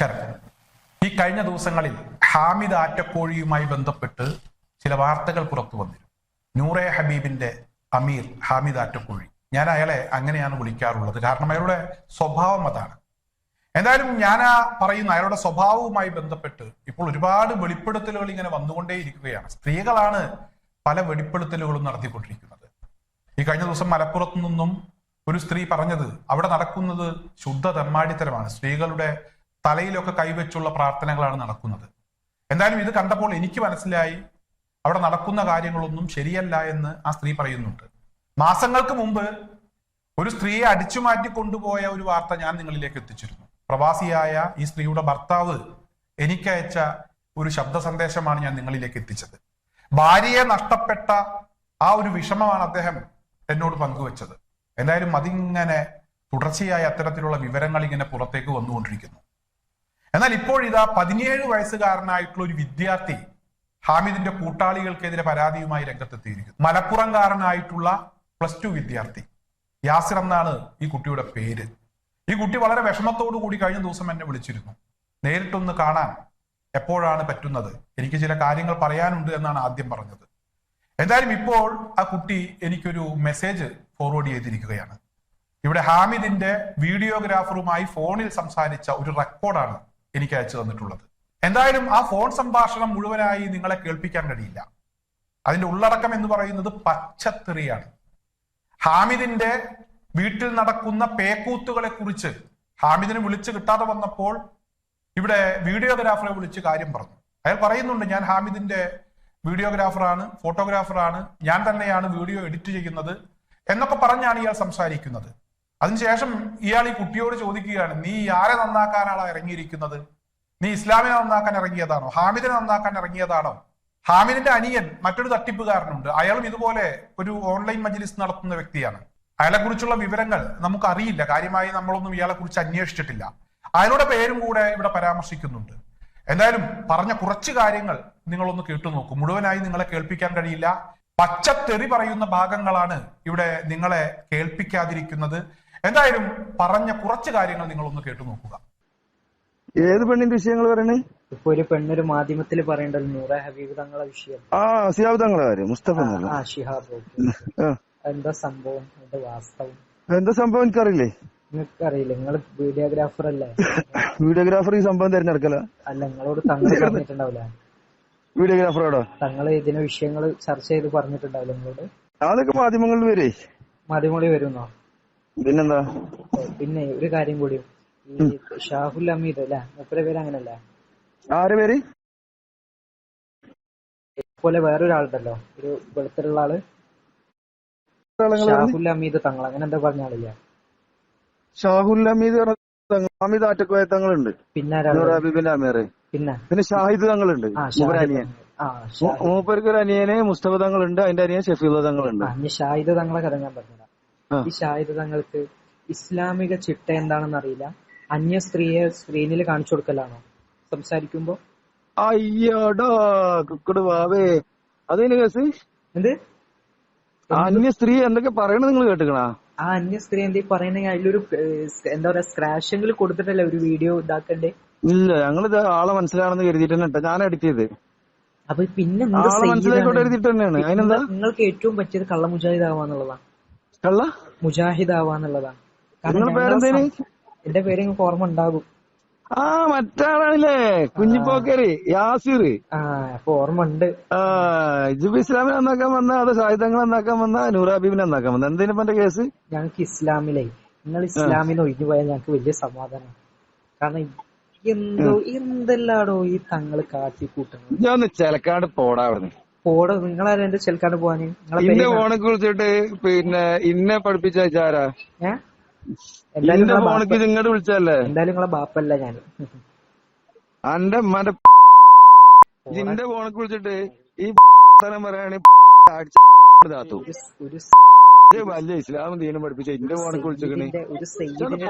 നമസ്കാരം. ഈ കഴിഞ്ഞ ദിവസങ്ങളിൽ ഹാമിദ് ആറ്റക്കോഴിയുമായി ബന്ധപ്പെട്ട് ചില വാർത്തകൾ പുറത്തു വന്നിരുന്നു. നൂറെ ഹബീബിന്റെ അമീർ ഹാമിദ് ആറ്റക്കോഴി. ഞാൻ അയാളെ അങ്ങനെയാണ് വിളിക്കാറുള്ളത്. കാരണം അയാളുടെ സ്വഭാവം അതാണ്. എന്തായാലും ഞാൻ ആ പറയുന്ന അയാളുടെ സ്വഭാവവുമായി ബന്ധപ്പെട്ട് ഇപ്പോൾ ഒരുപാട് വെളിപ്പെടുത്തലുകൾ ഇങ്ങനെ വന്നുകൊണ്ടേയിരിക്കുകയാണ്. സ്ത്രീകളാണ് പല വെളിപ്പെടുത്തലുകളും നടത്തിക്കൊണ്ടിരിക്കുന്നത്. ഈ കഴിഞ്ഞ ദിവസം മലപ്പുറത്തു നിന്നും ഒരു സ്ത്രീ പറഞ്ഞത് അവിടെ നടക്കുന്നത് ശുദ്ധ തെമ്മാടിത്തരമാണ്. സ്ത്രീകളുടെ തലയിലൊക്കെ കൈവച്ചുള്ള പ്രാർത്ഥനകളാണ് നടക്കുന്നത്. എന്തായാലും ഇത് കണ്ടപ്പോൾ എനിക്ക് മനസ്സിലായി. അവിടെ നടക്കുന്ന കാര്യങ്ങളൊന്നും ശരിയല്ല എന്ന് ആ സ്ത്രീ പറയുന്നുണ്ട്. മാസങ്ങൾക്ക് മുമ്പ് ഒരു സ്ത്രീയെ അടിച്ചു മാറ്റി കൊണ്ടുപോയ ഒരു വാർത്ത ഞാൻ നിങ്ങളിലേക്ക് എത്തിച്ചിരുന്നു. പ്രവാസിയായ ഈ സ്ത്രീയുടെ ഭർത്താവ് എനിക്കയച്ച ഒരു ശബ്ദ സന്ദേശമാണ് ഞാൻ നിങ്ങളിലേക്ക് എത്തിച്ചത്. ഭാര്യയെ നഷ്ടപ്പെട്ട ആ ഒരു വിഷമമാണ് അദ്ദേഹം എന്നോട് പങ്കുവച്ചത്. എന്തായാലും അതിങ്ങനെ തുടർച്ചയായി അത്തരത്തിലുള്ള വിവരങ്ങൾ ഇങ്ങനെ പുറത്തേക്ക് വന്നുകൊണ്ടിരിക്കുന്നു. എന്നാൽ ഇപ്പോൾ ഇതാ പതിനേഴ് വയസ്സുകാരനായിട്ടുള്ള ഒരു വിദ്യാർത്ഥി ഹാമിദിന്റെ കൂട്ടാളികൾക്കെതിരെ പരാതിയുമായി രംഗത്തെത്തിയിരിക്കുന്നു. മലപ്പുറംകാരനായിട്ടുള്ള പ്ലസ് ടു വിദ്യാർത്ഥി. യാസിർ എന്നാണ് ഈ കുട്ടിയുടെ പേര്. ഈ കുട്ടി വളരെ വിഷമത്തോടു കൂടി കഴിഞ്ഞ ദിവസം എന്നെ വിളിച്ചിരുന്നു. നേരിട്ടൊന്ന് കാണാൻ എപ്പോഴാണ് പറ്റുന്നത്? എനിക്ക് ചില കാര്യങ്ങൾ പറയാനുണ്ട് എന്നാണ് ആദ്യം പറഞ്ഞത്. എന്തായാലും ഇപ്പോൾ ആ കുട്ടി എനിക്കൊരു മെസ്സേജ് ഫോർവേഡ് ചെയ്തിരിക്കുകയാണ്. ഇവിടെ ഹാമിദിന്റെ വീഡിയോഗ്രാഫറുമായി ഫോണിൽ സംസാരിച്ച ഒരു റെക്കോർഡാണ് എനിക്ക് അയച്ചു തന്നിട്ടുള്ളത്. എന്തായാലും ആ ഫോൺ സംഭാഷണം മുഴുവനായി നിങ്ങളെ കേൾപ്പിക്കാൻ കഴിയില്ല. അതിന്റെ ഉള്ളടക്കം എന്ന് പറയുന്നത് പച്ചത്തെറിയാണ്. ഹാമിദിന്റെ വീട്ടിൽ നടക്കുന്ന പേക്കൂത്തുകളെ കുറിച്ച് ഹാമിദിനെ വിളിച്ച് കിട്ടാതെ വന്നപ്പോൾ ഇവിടെ വീഡിയോഗ്രാഫറെ വിളിച്ച് കാര്യം പറഞ്ഞു. അയാൾ പറയുന്നുണ്ട് ഞാൻ ഹാമിദിന്റെ വീഡിയോഗ്രാഫറാണ് ഫോട്ടോഗ്രാഫറാണ് ഞാൻ തന്നെയാണ് വീഡിയോ എഡിറ്റ് ചെയ്യുന്നത് എന്നൊക്കെ പറഞ്ഞാണ് ഇയാൾ സംസാരിക്കുന്നത്. അതിനുശേഷം ഇയാൾ ഈ കുട്ടിയോട് ചോദിക്കുകയാണ് നീ ആരെ നന്നാക്കാനാണ് ഇറങ്ങിയിരിക്കുന്നത്? നീ ഇസ്ലാമിനെ നന്നാക്കാൻ ഇറങ്ങിയതാണോ? ഹാമിദിനെ നന്നാക്കാൻ ഇറങ്ങിയതാണോ? ഹാമിദിന്റെ അനിയൻ മറ്റൊരു തട്ടിപ്പുകാരനുണ്ട്. അയാളും ഇതുപോലെ ഒരു ഓൺലൈൻ മജ്ലിസ് നടത്തുന്ന വ്യക്തിയാണ്. അയാളെ കുറിച്ചുള്ള വിവരങ്ങൾ നമുക്ക് അറിയില്ല കാര്യമായി നമ്മളൊന്നും ഇയാളെ കുറിച്ച് അന്വേഷിച്ചിട്ടില്ല. അയാളുടെ പേരും കൂടെ ഇവിടെ പരാമർശിക്കുന്നുണ്ട്. എന്തായാലും പറഞ്ഞ കുറച്ച് കാര്യങ്ങൾ നിങ്ങളൊന്ന് കേട്ടു നോക്കൂ. മുഴുവനായി നിങ്ങളെ കേൾപ്പിക്കാൻ കഴിയില്ല. പച്ചത്തെറി പറയുന്ന ഭാഗങ്ങളാണ് ഇവിടെ നിങ്ങളെ കേൾപ്പിക്കാതിരിക്കുന്നത്. എന്തായാലും പറഞ്ഞ കുറച്ച് കാര്യങ്ങൾ നിങ്ങൾ ഒന്ന് കേട്ടു നോക്കുക. ഏത് പെണ്ണിന്റെ വിഷയങ്ങൾ പറയണേ? ഇപ്പൊ ഒരു പെണ്ണൊരു മാധ്യമത്തിൽ പറയേണ്ടത് നൂറ ഹബീബ് തങ്ങളെ വിഷയം. ആ സിയാബ് തങ്ങളെ കാര്യം മുസ്തഫ ആ, ആ ഷിഹാബ് ഓക്കേ. എന്താ സംഭവം? എന്താ വാസ്തവം? എന്താ സംഭവം എനിക്കറിയില്ലേ? നിങ്ങൾക്ക് അറിയില്ല നിങ്ങൾ വീഡിയോഗ്രാഫർ അല്ലേ? വീഡിയോഗ്രാഫർ ഈ സംഭവം തിരഞ്ഞെടുക്കല? അല്ല നിങ്ങളോട് തങ്ങൾ പറഞ്ഞിട്ടുണ്ടാവില്ല. വീഡിയോഗ്രാഫറോടോ തങ്ങൾ ഇതിനെ വിഷയങ്ങൾ ചർച്ച ചെയ്ത് പറഞ്ഞിട്ടുണ്ടാവില്ല നിങ്ങളോട്? അതൊക്കെ മാധ്യമങ്ങളിൽ വരേ. മാധ്യമങ്ങളിൽ വരുന്നോ? പിന്നെന്താ? പിന്നെ ഒരു കാര്യം കൂടി. ഈ ഷാഹുൽ അമീദ് അല്ലെ? മൂപ്പരെ പേര് അങ്ങനല്ലേ ആരെ പേര്? പോലെ വേറൊരാളുണ്ടല്ലോ. ഒരു വെളുത്തിലുള്ള ആൾ. ഷാഹുൽ അമീദ് തങ്ങൾ. അങ്ങനെ എന്താ പറഞ്ഞ ആളില്ല? ഷാഹുൽ അമീദ് പറഞ്ഞ ഹമീദ് ആറ്റക്കോയ തങ്ങളുണ്ട്. പിന്നെ ഹബീബിന്റെ അമീർ പിന്നെ? പിന്നെ ഷാഹിദ് തങ്ങളുണ്ട്. അനിയൻ. മൂപ്പർക്ക് ഒരു അനിയനെ മുസ്തഫ തങ്ങളുണ്ട്. അതിന്റെ അനിയൻ ഷഫീദ് തങ്ങളുണ്ട്. ഷാഹിദ് തങ്ങളെ കഥ ഞാൻ പറഞ്ഞുതരാം. ആ. ഈ ഷാഹിദ് തങ്ങൾക്ക് ഇസ്ലാമിക ചിട്ട എന്താണെന്ന് അറിയില്ല. അന്യ സ്ത്രീയെ സ്ക്രീനിൽ കാണിച്ചു കൊടുക്കലാണോ? സംസാരിക്കുമ്പോ? അയ്യോടാ കുക്കട് വാവേ കേസ്? എന്ത്? അന്യ സ്ത്രീ എന്തൊക്കെ പറയണത് നിങ്ങൾ കേട്ടുക്കണാ? ആ അന്യ സ്ത്രീ എന്തേ പറയണെങ്കിൽ അതിലൊരു എന്താ പറയാ സ്ക്രാഷെങ്കിലും കൊടുത്തിട്ടല്ലേ ഒരു വീഡിയോ ഇതാക്കണ്ടേ? ഇല്ല ഞങ്ങളിത് ആളെ മനസ്സിലാണെന്ന് കരുതിയിട്ട് തന്നെ ഞാൻ എഡിറ്റ് ചെയ്ത്. അപ്പൊ പിന്നെ നിങ്ങൾക്ക് ഏറ്റവും പറ്റിയത് കള്ള മുജാഹിദ് ആവാന്നുള്ളതാണ് കള്ള? മുജാഹിദ് ആവാന്നുള്ളതാണ് നിങ്ങളുടെ പേരെന്തേന്? എന്റെ പേര് നിങ്ങൾക്ക് ഓർമ്മ ഉണ്ടാകും. ആ മറ്റാളാണല്ലേ? കുഞ്ഞിപ്പോക്കര് യാസിർ. ആ അപ്പൊ ഓർമ്മ ഉണ്ട്. ആ ഇജുബ് ഇസ്ലാമിനെ നന്നാക്കാൻ വന്ന അത് സായുധങ്ങൾ നന്നാക്കാൻ വന്ന? നൂറാബീബിനെ നന്നാക്കാൻ വന്ന? എന്തിനാ എന്റെ കേസ്? ഞങ്ങൾക്ക് ഇസ്ലാമിലെ. നിങ്ങൾ ഇസ്ലാമിന് ഒഴിഞ്ഞു പോയാൽ ഞങ്ങൾക്ക് വലിയ സമാധാനം കാരണം എന്തോ എന്തെല്ലാടോ ഈ തങ്ങൾ കാട്ടിക്കൂട്ടുന്നത്? ഞാൻ ചെലക്കാട് പോടാ അവിടുന്ന്. പോടെ നിങ്ങളാരും എന്റെ ചെൽക്കാണ്ട് പോവാന്? നിങ്ങളെ ഫോണെ കുറിച്ചിട്ട് പിന്നെ ഇന്നെ പഠിപ്പിച്ച ആരാ എന്തായാലും ഇന്റെ ഇങ്ങോട്ട് വിളിച്ചല്ലേ എന്തായാലും നിങ്ങളെ ബാപ്പല്ല ഞാൻ. അന്റെ മറ്റേ ഇന്റെ ഫോണെ കുറിച്ചിട്ട് ഈ സ്ഥലം പറയുകയാണെങ്കിൽ താത്തു. വലിയ ഇസ്ലാം ദീനം പഠിപ്പിച്ച ഇന്റെ ഫോണിൽ കുറിച്ചിട്ട് ഒരു സയ്യിദിന്റെ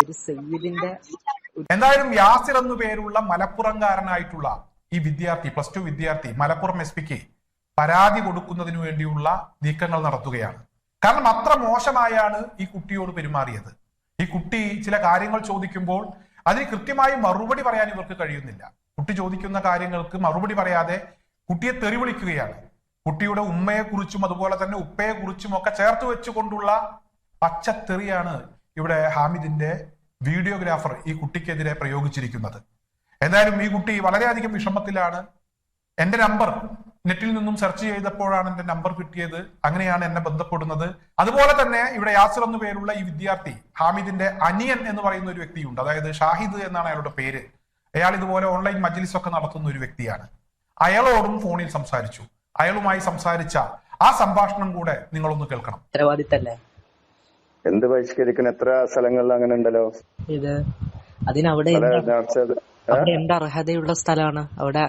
ഒരു സയ്യിദിന്റെ എന്തായാലും യാസിർ എന്നു പേരുള്ള മലപ്പുറംകാരനായിട്ടുള്ള ഈ വിദ്യാർത്ഥി പ്ലസ് ടു വിദ്യാർത്ഥി മലപ്പുറം എസ് പിക്ക് പരാതി കൊടുക്കുന്നതിന് വേണ്ടിയുള്ള നീക്കങ്ങൾ നടത്തുകയാണ്. കാരണം അത്ര മോശമായാണ് ഈ കുട്ടിയോട് പെരുമാറിയത്. ഈ കുട്ടി ചില കാര്യങ്ങൾ ചോദിക്കുമ്പോൾ അതിന് കൃത്യമായി മറുപടി പറയാൻ ഇവർക്ക് കഴിയുന്നില്ല. കുട്ടി ചോദിക്കുന്ന കാര്യങ്ങൾക്ക് മറുപടി പറയാതെ കുട്ടിയെ തെറി വിളിക്കുകയാണ് കുട്ടിയുടെ ഉമ്മയെക്കുറിച്ചും അതുപോലെ തന്നെ ഉപ്പയെക്കുറിച്ചും ഒക്കെ ചേർത്ത് വെച്ചുകൊണ്ടുള്ള പച്ചത്തെറിയാണ് ഇവിടെ ഹാമിദിന്റെ വീഡിയോഗ്രാഫർ ഈ കുട്ടിക്കെതിരെ പ്രയോഗിച്ചിരിക്കുന്നത്. എന്തായാലും ഈ കുട്ടി വളരെയധികം വിഷമത്തിലാണ്. എന്റെ നമ്പർ നെറ്റിൽ നിന്നും സെർച്ച് ചെയ്തപ്പോഴാണ് എന്റെ നമ്പർ കിട്ടിയത്. അങ്ങനെയാണ് എന്നെ ബന്ധപ്പെടുന്നത്. അതുപോലെ തന്നെ ഇവിടെ യാസർ എന്നു പേരുള്ള ഈ വിദ്യാർത്ഥി ഹാമിദിന്റെ അനിയൻ എന്ന് പറയുന്ന ഒരു വ്യക്തിയുണ്ട്. അതായത് ഷാഹിദ് എന്നാണ് അയാളുടെ പേര്. അയാൾ ഇതുപോലെ ഓൺലൈൻ മജ്ലിസ് ഒക്കെ നടത്തുന്ന ഒരു വ്യക്തിയാണ്. അയാളോടും ഫോണിൽ സംസാരിച്ചു. അയാളുമായി സംസാരിച്ച ആ സംഭാഷണം കൂടെ നിങ്ങളൊന്ന് കേൾക്കണം. ഉത്തരവാദിത്തല്ലേ? എന്ത് ബഹിഷ്കരിക്കുന്ന എത്ര സ്ഥലങ്ങളിൽ അങ്ങനെ ഉണ്ടല്ലോ? ഇത് അതിനവിടെ അവിടെ എന്ത് അർഹതയുള്ള സ്ഥലമാണ്? അവിടെ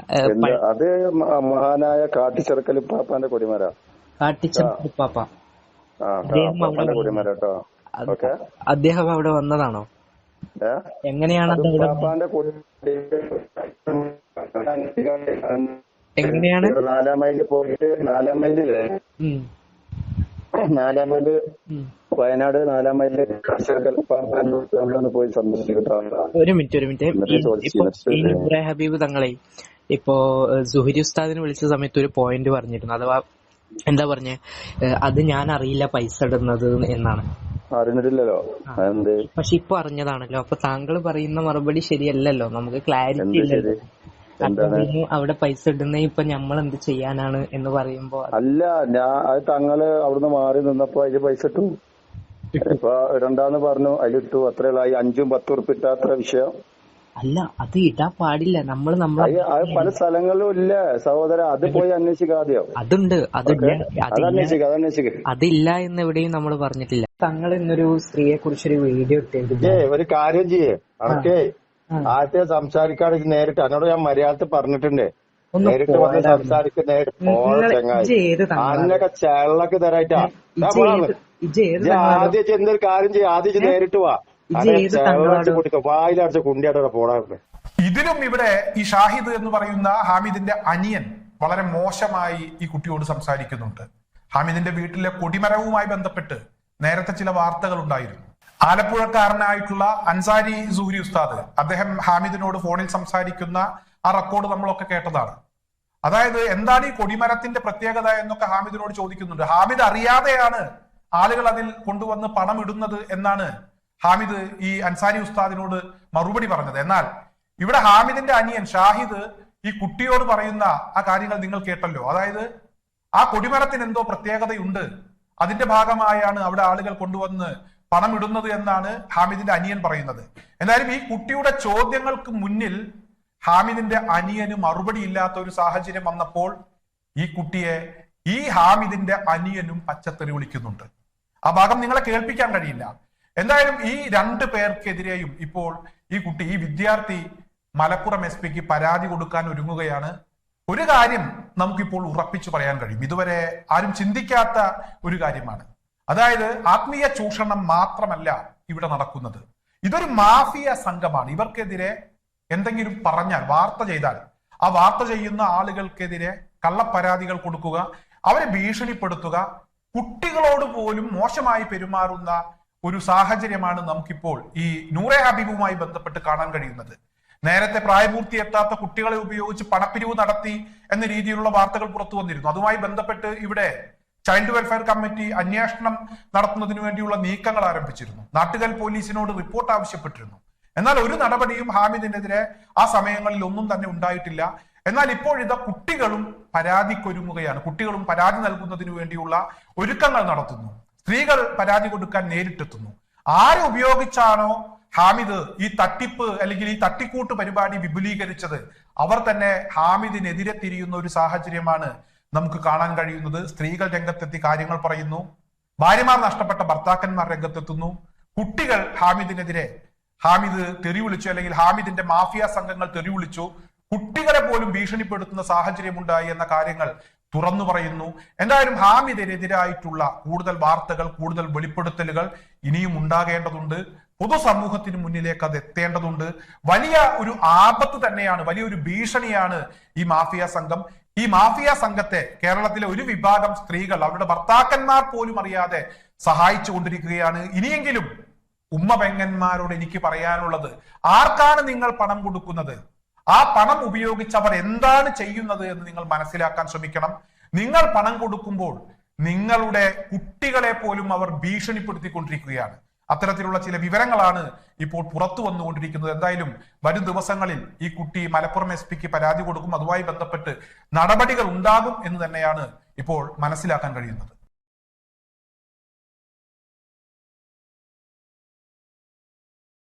അത് മഹാനായ കാട്ടിച്ചെറുക്കൽ പാപ്പാന്റെ കൊടിമര കാട്ടിച്ചപ്പാപ്പ ആ. അദ്ദേഹം അവിടെ വന്നതാണോ? എങ്ങനെയാണ് എങ്ങനെയാണ്? നാലാം മൈലിൽ പോയിട്ട് നാലാം മൈലില്ലേ നാലാം മൈൽ വയനാട് നാലാം മൈലിൽ കർഷക ഒന്ന് പോയി ഒരു മിനിറ്റ് ഒരു മിനിറ്റ്. ഹബീബ് തങ്ങളെ ഇപ്പോ സുഹരി ഉസ്താദിനെ വിളിച്ച സമയത്ത് ഒരു പോയിന്റ് പറഞ്ഞിരുന്നു. അഥവാ എന്താ പറഞ്ഞേ? അത് ഞാൻ അറിയില്ല പൈസ ഇടുന്നത് എന്നാണ്. അറിഞ്ഞിട്ടില്ലല്ലോ. പക്ഷെ ഇപ്പൊ അറിഞ്ഞതാണല്ലോ. അപ്പൊ താങ്കൾ പറയുന്ന മറുപടി ശരിയല്ലല്ലോ. നമുക്ക് ക്ലാരിറ്റി ഇല്ലല്ലോ. അവിടെ പൈസ ഇടുന്ന ഇപ്പൊ നമ്മൾ എന്ത് ചെയ്യാനാണ് എന്ന് പറയുമ്പോ അല്ല ഞാൻ അത് തങ്ങൾ അവിടുന്ന് മാറി നിന്നപ്പോ അതിൽ പൈസ ഇട്ടു. ഇപ്പൊ ഇടണ്ടാന്ന് പറഞ്ഞു അതിലിട്ടു. അത്രയുള്ള ഈ അഞ്ചും പത്തും ഉറുപ്പ് ഇട്ടാത്ര വിഷയം. അല്ല അത് ഇടാൻ പാടില്ല. നമ്മൾ നമ്മൾ നമ്മളെ അത് പല സ്ഥലങ്ങളിലും ഇല്ല. സഹോദര അത് പോയി അന്വേഷിക്കുക ആദ്യം. അതുണ്ട്. അതില്ല അതില്ല എന്ന് എവിടെയും നമ്മൾ പറഞ്ഞിട്ടില്ല. തങ്ങൾ ഇന്നൊരു സ്ത്രീയെ കുറിച്ചൊരു വീഡിയോ ഇട്ടേ ഒരു കാര്യം ചെയ്യേ. ആദ്യത്തെ സംസാരിക്കാതെ നേരിട്ട് എന്നോട് ഞാൻ മലയാളത്തിൽ പറഞ്ഞിട്ടുണ്ട്. നേരിട്ട് വന്ന് സംസാരിക്ക് സംസാരിക്കുന്ന നേരിട്ട് ചങ്ങായി. അന്നൊക്കെ ചെള്ളക്ക് തരായിട്ടാ? ആദ്യം ചെന്നൊരു കാര്യം ചെയ്യ? ആദ്യം നേരിട്ട് വാ. വായിലടിച്ച് ഇതിലും ഇവിടെ ഈ ഷാഹിദ് എന്ന് പറയുന്ന ഹാമിദിന്റെ അനിയൻ വളരെ മോശമായി ഈ കുട്ടിയോട് സംസാരിക്കുന്നുണ്ട്. ഹാമിദിന്റെ വീട്ടിലെ കൊടിമരവുമായി ബന്ധപ്പെട്ട് നേരത്തെ ചില വാർത്തകൾ ഉണ്ടായിരുന്നു ആലപ്പുഴക്കാരനായിട്ടുള്ള അൻസാരി സൂരി ഉസ്താദ് അദ്ദേഹം ഹാമിദിനോട് ഫോണിൽ സംസാരിക്കുന്ന ആ റെക്കോർഡ് നമ്മളൊക്കെ കേട്ടതാണ്. അതായത് എന്താണ് ഈ കൊടിമരത്തിന്റെ പ്രത്യേകത എന്നൊക്കെ ഹാമിദിനോട് ചോദിക്കുന്നുണ്ട്. ഹാമിദ് അറിയാതെയാണ് ആളുകൾ അതിൽ കൊണ്ടുവന്ന് പണം ഇടുന്നത് എന്നാണ് ഹാമിദ് ഈ അൻസാരി ഉസ്താദിനോട് മറുപടി പറഞ്ഞത്. എന്നാൽ ഇവിടെ ഹാമിദിന്റെ അനിയൻ ഷാഹിദ് ഈ കുട്ടിയോട് പറയുന്ന ആ കാര്യങ്ങൾ നിങ്ങൾ കേട്ടല്ലോ. അതായത് ആ കൊടിമരത്തിന് എന്തോ പ്രത്യേകതയുണ്ട്. അതിന്റെ ഭാഗമായാണ് അവിടെ ആളുകൾ കൊണ്ടുവന്ന് പണം ഇടുന്നത് എന്നാണ് ഹാമിദിന്റെ അനിയൻ പറയുന്നത്. എന്നാലും ഈ കുട്ടിയുടെ ചോദ്യങ്ങൾക്ക് മുന്നിൽ ഹാമിദിന്റെ അനിയന് മറുപടി ഇല്ലാത്ത ഒരു സാഹചര്യം വന്നപ്പോൾ ഈ കുട്ടിയെ ഈ ഹാമിദിന്റെ അനിയനും പച്ചത്തെറി വിളിക്കുന്നുണ്ട് ആ ഭാഗം നിങ്ങളെ കേൾപ്പിക്കാൻ കഴിയില്ല. എന്തായാലും ഈ രണ്ട് പേർക്കെതിരെയും ഇപ്പോൾ ഈ കുട്ടി ഈ വിദ്യാർത്ഥി മലപ്പുറം എസ് പിക്ക് പരാതി കൊടുക്കാൻ ഒരുങ്ങുകയാണ്. ഒരു കാര്യം നമുക്കിപ്പോൾ ഉറപ്പിച്ചു പറയാൻ കഴിയും. ഇതുവരെ ആരും ചിന്തിക്കാത്ത ഒരു കാര്യമാണ്. അതായത് ആത്മീയ ചൂഷണം മാത്രമല്ല ഇവിടെ നടക്കുന്നത്. ഇതൊരു മാഫിയ സംഘമാണ്. ഇവർക്കെതിരെ എന്തെങ്കിലും പറഞ്ഞാൽ വാർത്ത ചെയ്താൽ ആ വാർത്ത ചെയ്യുന്ന ആളുകൾക്കെതിരെ കള്ളപ്പരാതികൾ കൊടുക്കുക അവരെ ഭീഷണിപ്പെടുത്തുക കുട്ടികളോട് പോലും മോശമായി പെരുമാറുന്ന ഒരു സാഹചര്യമാണ് നമുക്കിപ്പോൾ ഈ നൂറെ ഹബീബുമായി ബന്ധപ്പെട്ട് കാണാൻ കഴിയുന്നത്. നേരത്തെ പ്രായപൂർത്തി എത്താത്ത കുട്ടികളെ ഉപയോഗിച്ച് പണപ്പിരിവ് നടത്തി എന്ന രീതിയിലുള്ള വാർത്തകൾ പുറത്തു വന്നിരുന്നു. അതുമായി ബന്ധപ്പെട്ട് ഇവിടെ ചൈൽഡ് വെൽഫെയർ കമ്മിറ്റി അന്വേഷണം നടത്തുന്നതിന് വേണ്ടിയുള്ള നീക്കങ്ങൾ ആരംഭിച്ചിരുന്നു. നാട്ടുകാർ പോലീസിനോട് റിപ്പോർട്ട് ആവശ്യപ്പെട്ടിരുന്നു. എന്നാൽ ഒരു നടപടിയും ഹാമിദിനെതിരെ ആ സമയങ്ങളിൽ ഒന്നും തന്നെ ഉണ്ടായിട്ടില്ല. എന്നാൽ ഇപ്പോഴിത കുട്ടികളും പരാതിക്കൊരുങ്ങുകയാണ്. കുട്ടികളും പരാതി നൽകുന്നതിന് വേണ്ടിയുള്ള ഒരുക്കങ്ങൾ നടത്തുന്നു. സ്ത്രീകൾ പരാതി കൊടുക്കാൻ നേരിട്ടെത്തുന്നു. ആരെ ഉപയോഗിച്ചാണോ ഹാമിദ് ഈ തട്ടിപ്പ് അല്ലെങ്കിൽ ഈ തട്ടിക്കൂട്ട് പരിപാടി വിപുലീകരിച്ചത്? അവർ തന്നെ ഹാമിദിനെതിരെ തിരിയുന്ന ഒരു സാഹചര്യമാണ് നമുക്ക് കാണാൻ കഴിയുന്നത് സ്ത്രീകൾ രംഗത്തെത്തി കാര്യങ്ങൾ പറയുന്നു. ഭാര്യമാർ നഷ്ടപ്പെട്ട ഭർത്താക്കന്മാർ രംഗത്തെത്തുന്നു. കുട്ടികൾ ഹാമിദിനെതിരെ ഹാമിദ് തെറി വിളിച്ചു അല്ലെങ്കിൽ ഹാമിദിന്റെ മാഫിയ സംഘങ്ങൾ തെറി വിളിച്ചു. കുട്ടികളെ പോലും ഭീഷണിപ്പെടുത്തുന്ന സാഹചര്യമുണ്ടായി എന്ന കാര്യങ്ങൾ തുറന്നു പറയുന്നു. എന്തായാലും ഹാമിദിനെതിരായിട്ടുള്ള കൂടുതൽ വാർത്തകൾ കൂടുതൽ വെളിപ്പെടുത്തലുകൾ ഇനിയും ഉണ്ടാകേണ്ടതുണ്ട്. പൊതുസമൂഹത്തിന് മുന്നിലേക്ക് അത് എത്തേണ്ടതുണ്ട്. വലിയ ഒരു ആപത്ത് തന്നെയാണ് വലിയൊരു ഭീഷണിയാണ് ഈ മാഫിയ സംഘം. ഈ മാഫിയ സംഘത്തെ കേരളത്തിലെ ഒരു വിഭാഗം സ്ത്രീകൾ അവരുടെ ഭർത്താക്കന്മാർ പോലും അറിയാതെ സഹായിച്ചു കൊണ്ടിരിക്കുകയാണ്. ഇനിയെങ്കിലും ഉമ്മ പെങ്ങന്മാരോട് എനിക്ക് പറയാനുള്ളത് ആർക്കാണ് നിങ്ങൾ പണം കൊടുക്കുന്നത്? ആ പണം ഉപയോഗിച്ച് അവർ എന്താണ് ചെയ്യുന്നത് എന്ന് നിങ്ങൾ മനസ്സിലാക്കാൻ ശ്രമിക്കണം. നിങ്ങൾ പണം കൊടുക്കുമ്പോൾ നിങ്ങളുടെ കുട്ടികളെ പോലും അവർ ഭീഷണിപ്പെടുത്തിക്കൊണ്ടിരിക്കുകയാണ്. അത്തരത്തിലുള്ള ചില വിവരങ്ങളാണ് ഇപ്പോൾ പുറത്തു വന്നുകൊണ്ടിരിക്കുന്നത്. എന്തായാലും വരും ദിവസങ്ങളിൽ ഈ കുട്ടി മലപ്പുറം എസ് പിക്ക് പരാതി കൊടുക്കും. അതുമായി ബന്ധപ്പെട്ട് നടപടികൾ ഉണ്ടാകും എന്ന് തന്നെയാണ് ഇപ്പോൾ മനസ്സിലാക്കാൻ കഴിയുന്നത്.